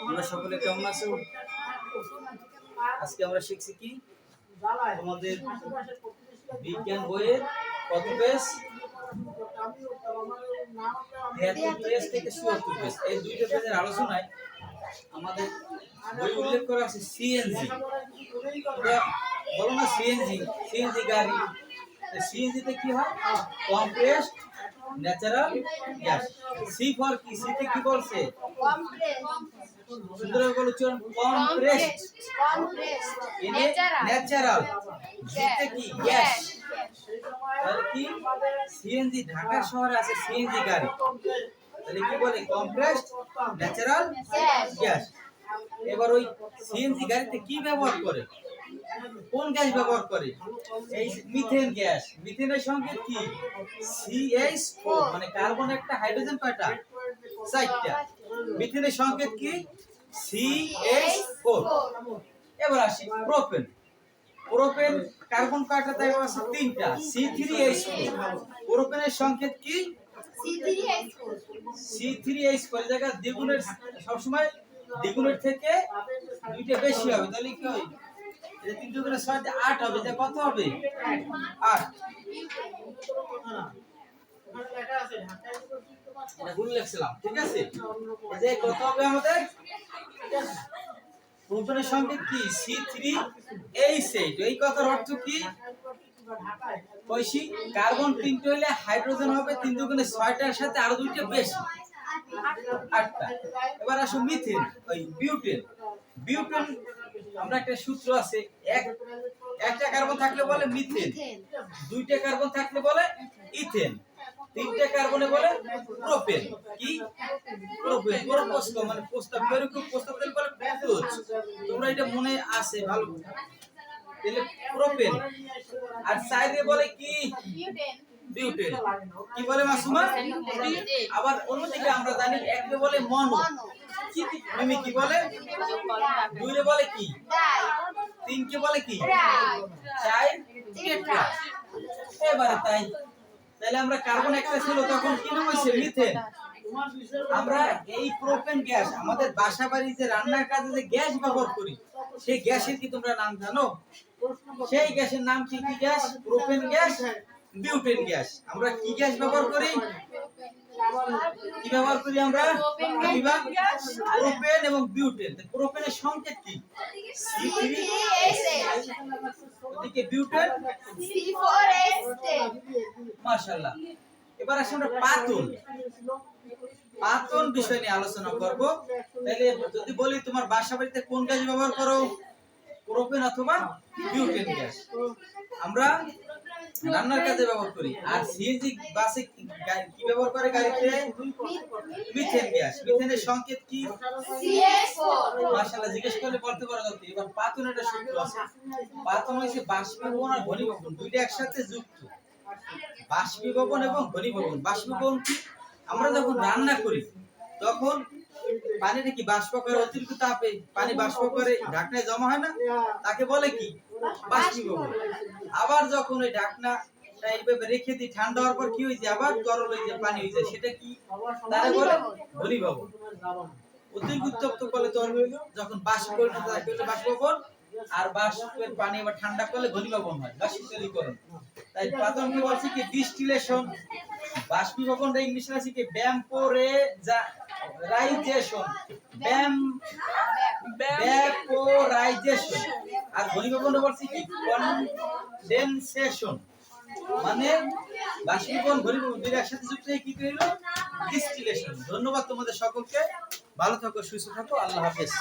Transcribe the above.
আমরা সকলে কেমন আজকে আমরা তোমাদের বিজ্ঞান বইয়ের কত থেকে এই দুইটা আলোচনায় আমাদের বই উল্লেখ করা আছে সিএনজি। বলো না সিএনজি সিএনজি গাড়ি। সিএনজি তে কি হয়? Compressed natural gas C for কি সিতে কি বলছে? সুন্দর বলে চলুন কম্প্রেসড ন্যাচারাল জিতে কি? গ্যাস তাহলে কি? সিএনজি ঢাকা শহরে আছে সিএনজি গাড়ি। তাহলে কি বলে? কম্প্রেসড ন্যাচারাল গ্যাস এবার ওই সিএনজি গাড়িতে কি ব্যবহার করে? কোন গ্যাস ব্যবহার করে? এই মিথেন গ্যাস। মিথেনের সঙ্গে কি? সিএইচ4 মানে কার্বন একটা হাইড্রোজেন কয়টা? চারটা। মিথেনের সংকেত কি? সিএইচ4 এবার আসি প্রোপেন প্রোপেন কার্বন কয়টা? তাই আছে তিনটা। সি3এইচ4 প্রোপেনের সংকেত কি? সি3এইচ4 জায়গা দ্বিগুণের সবসময় দ্বিগুণের থেকে দুইটা বেশি হবে। তাহলে কি হয়? আট হবে কত হবে? ঠিক আছে? হবে আমাদের? প্রোটনের সংকেত কি? সি থ্রি এইচ এইট এই কথার অর্থ কি? কইছি কার্বন তিনটে হইলে হাইড্রোজেন হবে তিন দুগুণে ছয়টার সাথে আরও দুইটা বেশি। আটটা। এবার আসো মিথেন ওই বিউটেন বিউটেন আমরা একটা সূত্র আছে এক একটা কার্বন থাকলে বলে মিথেন দুইটা কার্বন থাকলে বলে ইথেন তিনটা কার্বনে বলে প্রোপেন। কি? প্রোপেন প্রোপোস্ক মানে প্রস্তাব এরকম প্রস্তাব দিলে বলে প্রোপোজ তোমরা এটা মনে আছে ভালো তাহলে প্রোপেন। আর সাইডে বলে কি? বিউটেন। কি বলে মাসুমা? আবার অন্যদিকে আমরা জানি এককে বলে মনো। মিমি কি বলে? দুইরে বলে কি? তিনকে বলে কি? টেট্রা এবারে তাই। তাহলে আমরা কার্বন একটা ছিল তখন কি নাম হয়েছে? মিথেন আমরা এই প্রোপেন গ্যাস আমাদের বাসা বাড়ি যে রান্নার কাজে যে গ্যাস ব্যবহার করি, সেই গ্যাসের কি তোমরা নাম জানো? সেই গ্যাসের নাম কি কি gas propane gas butane gas আমরা কি গ্যাস ব্যবহার করি? কি ব্যবহার করি আমরা? প্রোপেন এবং বিউটেন প্রোপেনের সংকেত কি? বিউটেন এবার আসি আমরা পাতন পাতন বিষয় নিয়ে আলোচনা করব। তাহলে যদি বলি তোমার বাসা বাড়িতে কোন গ্যাস ব্যবহার করো? প্রোপেন অথবা বিউটেন গ্যাস আমরা রান্নার কাজে ব্যবহার করি। আর সিএনজি বাসে কি ব্যবহার করে গাড়িতে? Methane gas. মিথেনের সংকেত কি? মাশাআল্লাহ জিজ্ঞেস করলে বলতে পারো তো। এবার পাতন একটা সূত্র আছে। পাতন হইছে বাষ্পীভবন আর ঘনীভবন। দুইটা একসাথে যুক্ত। বাষ্পীভবন এবং ঘনীভবন। বাষ্পীভবন কি? আমরা যখন রান্না করি তখন পানিটা কি বাষ্প করে অতিরিক্ত তাপে পানি বাষ্প করে ঢাকনায় জমা হয় না? তাকে বলে কি? বাষ্পীভবন। আবার যখন ওই ঢাকনা রেখে দিই, ঠান্ডা হওয়ার পর কি হয়েছে আবার তরল হয়ে যায়, পানি হয়ে যায়। সেটা কি? উত্তপ্ত করলে তরল যখন বাষ্প আর বাষ্পের পানি আবার ঠান্ডা করলে ঘনীভবন হয় বা শীতলীকরণ তাই কি, ডিস্টিলেশন। বাষ্পীভবন রে ইংলিশে আছে কি ভ্যাম্পোরাইজেশন ব্যাম ভ্যাপোরাইজেশন আর ঘনীভবন বলছে কি কনডেনসেশন মানে বাষ্পীভবন, ঘনীভবন দুই একসাথে যুক্ত হয়ে কি করল? ডিস্টিলেশন। ধন্যবাদ তোমাদের সকলকে। ভালো থাকো, সুস্থ থাকো। আল্লাহ হাফেজ।